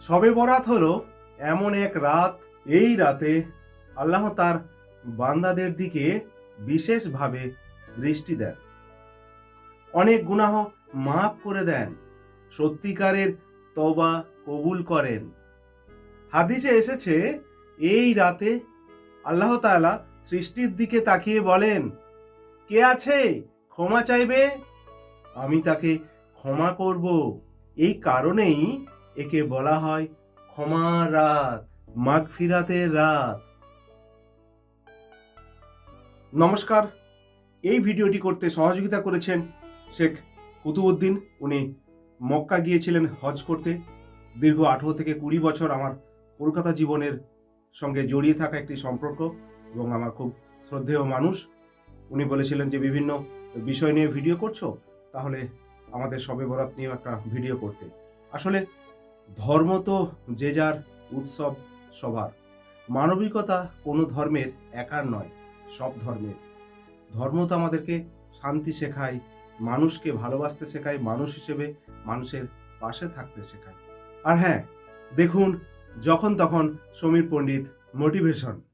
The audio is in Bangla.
সবে বরাত হলো, এমন এক রাত, এই রাতে আল্লাহ তার বান্দাদের দিকে বিশেষভাবে দৃষ্টি দেন। অনেক গুনাহ মাফ করে দেন, সত্যিকারের তবা কবুল করেন। হাদিসে এসেছে, এই রাতে আল্লাহ তাআলা সৃষ্টির দিকে তাকিয়ে বলেন, কে আছে? ক্ষমা চাইবে? আমি তাকে ক্ষমা করব। এই কারণেই একে বলা হয় ক্ষমা রাত মাগফিরাতের রাত। নমস্কার। এই ভিডিওটি করতে সহযোগিতা করেছেন শেখ কুতুবুদ্দিন উনি মক্কা গিয়েছিলেন হজ করতে। দীর্ঘ আঠেরো থেকে কুড়ি বছর আমার কলকাতা জীবনের সঙ্গে জড়িয়ে থাকা একটি সম্পর্ক এবং আমার খুব শ্রদ্ধেয় মানুষ। উনি বলেছিলেন যে, বিভিন্ন বিষয় নিয়ে ভিডিও করছ? তাহলে আমাদের সবে বরাত নিয়েও একটা ভিডিও করতে। আসলে ধর্ম তো যে যার উৎসব সবার মানবিকতা কোনো ধর্মের একার নয়, সব ধর্মের। ধর্ম তো আমাদেরকে শান্তি শেখায়, মানুষকে ভালোবাসতে শেখায়, মানুষ হিসেবে মানুষের পাশে থাকতে শেখায়। আর হ্যাঁ দেখুন যখন তখন সমীর পণ্ডিত মোটিভেশন